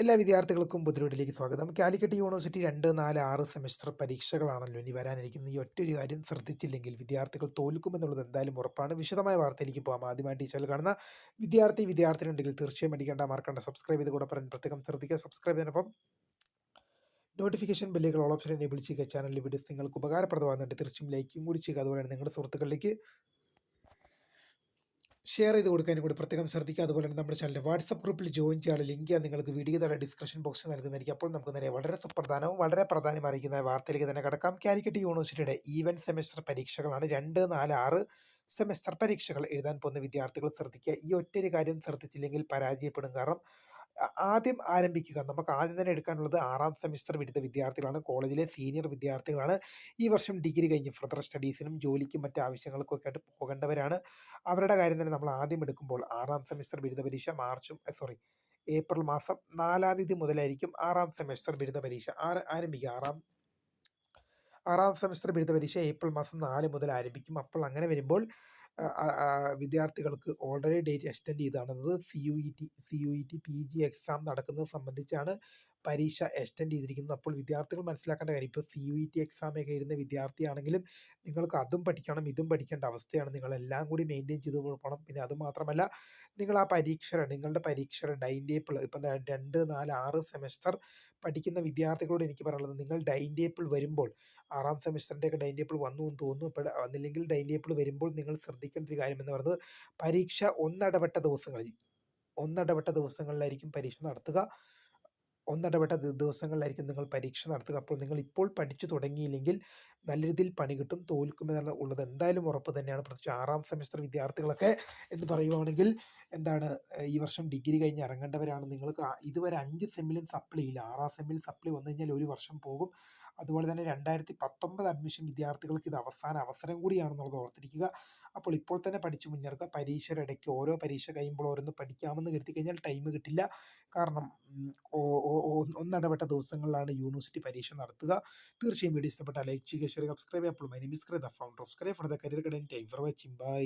എല്ലാ വിദ്യാർത്ഥികൾക്കും പുതിരോടിലേക്ക് സ്വാഗതം. കാലിക്കറ്റ് യൂണിവേഴ്സിറ്റി രണ്ട് നാല് ആറ് സെമിസ്റ്റർ പരീക്ഷകളാണല്ലോ ഇനി വരാനിരിക്കുന്നത്. ഈ ഒറ്റൊരു കാര്യം ശ്രദ്ധിച്ചില്ലെങ്കിൽ വിദ്യാർത്ഥികൾ തോൽക്കുമെന്നുള്ളത് എന്തായാലും ഉറപ്പാണ്. വിശദമായ വാർത്തയിലേക്ക് പോകാം ആദ്യമായി ടീച്ചറിൽ കാണുന്ന വിദ്യാർത്ഥി വിദ്യാർത്ഥിനി ഉണ്ടെങ്കിൽ തീർച്ചയായും അടിക്കേണ്ട മാർക്കേണ്ട സബ്സ്ക്രൈബ് ചെയ്ത് കൂടെ പറയാൻ പ്രത്യേകം ശ്രദ്ധിക്കുക. സബ്സ്ക്രൈബ് ചെയ്യുന്നപ്പം നോട്ടിഫിക്കേഷൻ ബില്ലുകൾ ഓൾ ഓപ്ഷൻ എനേബിൾ ചെയ്യുക. ചാനലിൽ വീഡിയോസ് നിങ്ങൾക്ക് ഉപകാരപ്രദമാകുന്നുണ്ട്. തീർച്ചയായും ലൈക്കും കൂടി ചെയ്യുക. അതുപോലെ നിങ്ങളുടെ സുഹൃത്തുക്കളിലേക്ക് ഷെയർ ചെയ്ത് കൊടുക്കാനും കൂടി പ്രത്യേകം ശ്രദ്ധിക്കുക. അതുപോലെ തന്നെ നമ്മുടെ ചാനലിൽ വാട്സപ്പ് ഗ്രൂപ്പിൽ ജോയിൻ ചെയ്യാനുള്ള ലിങ്ക് നിങ്ങൾക്ക് വീഡിയോ തന്നെ ഡിസ്ക്രിപ്ഷൻ ബോക്സിൽ നൽകുന്നതായിരിക്കും. അപ്പോൾ നമുക്ക് നേരെ വളരെ സുപ്രധാനവും വളരെ പ്രധാനം അറിയിക്കുന്ന വാർത്തയിലേക്ക് തന്നെ കിടക്കാം. കാലിക്കറ്റ് യൂണിവേഴ്സിറ്റിയുടെ ഈവൻ സെമസ്റ്റർ പരീക്ഷകളാണ് രണ്ട് നാല് ആറ് സെമസ്റ്റർ പരീക്ഷകൾ എഴുതാൻ പോകുന്ന വിദ്യാർത്ഥികൾ ശ്രദ്ധിക്കുക. ഈ ഒറ്റൊരു കാര്യം ശ്രദ്ധിച്ചില്ലെങ്കിൽ പരാജയപ്പെടും. കാരണം ആദ്യം ആരംഭിക്കുക. നമുക്ക് ആദ്യം തന്നെ എടുക്കാനുള്ളത് ആറാം സെമിസ്റ്റർ ബിരുദ വിദ്യാർത്ഥികളാണ്. കോളേജിലെ സീനിയർ വിദ്യാർത്ഥികളാണ്. ഈ വർഷം ഡിഗ്രി കഴിഞ്ഞ് ഫർദർ സ്റ്റഡീസിനും ജോലിക്കും മറ്റ് ആവശ്യങ്ങൾക്കും ഒക്കെ ആയിട്ട് പോകേണ്ടവരാണ്. അവരുടെ കാര്യം തന്നെ നമ്മൾ ആദ്യം എടുക്കുമ്പോൾ ആറാം സെമിസ്റ്റർ ബിരുദ പരീക്ഷ മാർച്ചും സോറി ഏപ്രിൽ മാസം നാലാം തീയതി മുതലായിരിക്കും ആറാം സെമിസ്റ്റർ ബിരുദ പരീക്ഷ. ആരംഭിക്കുക. ആറാം ആറാം സെമിസ്റ്റർ ബിരുദ പരീക്ഷ ഏപ്രിൽ മാസം നാല് മുതൽ ആരംഭിക്കും. അപ്പോൾ അങ്ങനെ വരുമ്പോൾ വിദ്യാർത്ഥികൾക്ക് already date extend ചെയ്താണത് C U E T C U E T P G exam നടക്കുന്നത് സംബന്ധിച്ചാണ് പരീക്ഷ എക്സ്റ്റെൻഡ് ചെയ്തിരിക്കുന്നത് അപ്പോൾ വിദ്യാർത്ഥികൾ മനസ്സിലാക്കേണ്ട കാര്യം ഇപ്പോൾ C U E T exam ഒക്കെ എഴുതുന്ന വിദ്യാർത്ഥിയാണെങ്കിലും നിങ്ങൾക്ക് അതും പഠിക്കണം ഇതും പഠിക്കേണ്ട അവസ്ഥയാണ്. നിങ്ങളെല്ലാം കൂടി മെയിന്റെയിൻ ചെയ്ത് പോകണം പിന്നെ അതുമാത്രമല്ല നിങ്ങൾ ആ പരീക്ഷ നിങ്ങളുടെ പരീക്ഷയുടെ ഡൈൻ ടേബിൾ ഇപ്പം രണ്ട് നാല് ആറ് സെമസ്റ്റർ പഠിക്കുന്ന വിദ്യാർത്ഥികളോട് എനിക്ക് പറയാനുള്ളത് നിങ്ങൾ ഡൈൻ ടേബിൾ വരുമ്പോൾ ആറാം സെമിസ്റ്ററിന്റെ ഒക്കെ ഡൈൻ ടേബിൾ വന്നു എന്ന് തോന്നുന്നു. ഇപ്പോൾ വന്നില്ലെങ്കിൽ ഡൈൻ ടേബിൾ വരുമ്പോൾ നിങ്ങൾ ശ്രദ്ധിക്കേണ്ട ഒരു കാര്യം എന്ന് പറയുന്നത് പരീക്ഷ ഒന്നിടപെട്ട ദിവസങ്ങളിൽ ഒന്നിടപെട്ട ദിവസങ്ങളിലായിരിക്കും പരീക്ഷ നടത്തുക. ഒന്നിടവിട്ട ദി- ദിവസങ്ങളിലായിരിക്കും നിങ്ങൾ പരീക്ഷ നടത്തുക. അപ്പോൾ നിങ്ങൾ ഇപ്പോൾ പഠിച്ചു തുടങ്ങിയില്ലെങ്കിൽ നല്ല രീതിയിൽ പണി കിട്ടും തോൽക്കുമെന്നുള്ള ഉള്ളത് എന്തായാലും ഉറപ്പ് തന്നെയാണ്. പ്രത്യേകിച്ച് ആറാം സെമിസ്റ്റർ വിദ്യാർത്ഥികളൊക്കെ എന്ന് പറയുവാണെങ്കിൽ എന്താണ് ഈ വർഷം ഡിഗ്രി കഴിഞ്ഞ് ഇറങ്ങേണ്ടവരാണ്. നിങ്ങൾക്ക് ഇതുവരെ അഞ്ച് സെമ്മിലും സപ്ലി ഇല്ല ആറാം സെമ്മിൽ സപ്ലി വന്നു കഴിഞ്ഞാൽ ഒരു വർഷം പോകും. അതുപോലെ തന്നെ രണ്ടായിരത്തി പത്തൊമ്പത് അഡ്മിഷൻ വിദ്യാർത്ഥികൾക്ക് ഇത് അവസാന അവസരം കൂടിയാണെന്നുള്ളത് ഓർത്തിരിക്കുക. അപ്പോൾ ഇപ്പോൾ തന്നെ പഠിച്ചു മുന്നേറുക. പരീക്ഷയുടെ ഇടയ്ക്ക് ഓരോ പരീക്ഷ കഴിയുമ്പോൾ ഓരോന്ന് പഠിക്കാമെന്ന് കരുതി കഴിഞ്ഞാൽ ടൈം കിട്ടില്ല. കാരണം ഓ- ഒന്നിടപെട്ട ദിവസങ്ങളിലാണ് യൂണിവേഴ്സിറ്റി പരീക്ഷ നടത്തുക. തീർച്ചയായും വീഡിയോ ഇഷ്ടപ്പെട്ട ലൈക്ക് ചെയ്യുക ഷെയർ സബ്സ്ക്രൈബ് അപ്പോൾ my name is the founder of scribe for the career guidance time for watching bye